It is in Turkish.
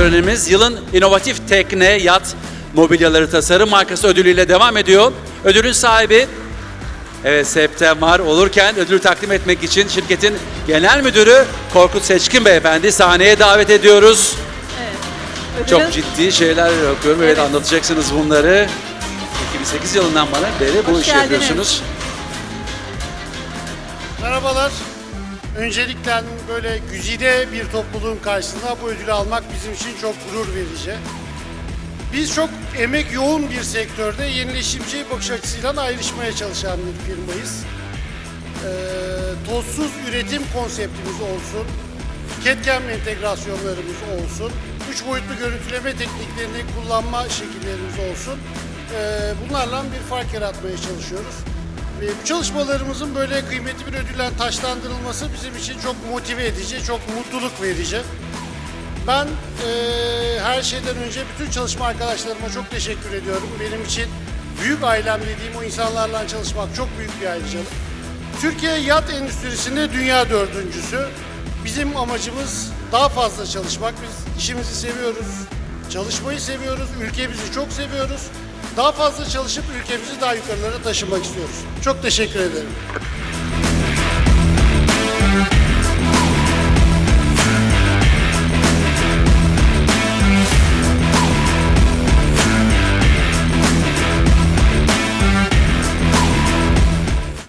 törenimiz yılın inovatif tekne, yat, mobilyaları tasarım markası ödülüyle devam ediyor. Ödülün sahibi Evet September olurken ödülü takdim etmek için şirketin genel müdürü Korkut Seçkin Beyefendi sahneye davet ediyoruz. Ödülün- Çok ciddi şeyler okuyorum. Evet, Evet. anlatacaksınız bunları. 2008 yılından bana beri bu işi geldiniz. yapıyorsunuz. Merhabalar. Öncelikle böyle güzide bir topluluğun karşısında bu ödülü almak bizim için çok gurur verici. Biz çok emek yoğun bir sektörde yenileşimci bakış açısıyla ayrışmaya çalışan bir firmayız. Ee, tozsuz üretim konseptimiz olsun, CAD/CAM entegrasyonlarımız olsun, üç boyutlu görüntüleme tekniklerini kullanma şekillerimiz olsun. Ee, bunlarla bir fark yaratmaya çalışıyoruz. Bu çalışmalarımızın böyle kıymetli bir ödülle taşlandırılması bizim için çok motive edici, çok mutluluk verici. Ben eee, her şeyden önce bütün çalışma arkadaşlarıma çok teşekkür ediyorum. Benim için büyük ailem dediğim o insanlarla çalışmak çok büyük bir ayrıcalık. Türkiye yat endüstrisinde dünya dördüncüsü. Bizim amacımız daha fazla çalışmak. Biz işimizi seviyoruz, çalışmayı seviyoruz, ülkemizi çok seviyoruz. Daha fazla çalışıp ülkemizi daha yukarılara taşımak istiyoruz. Çok teşekkür ederim.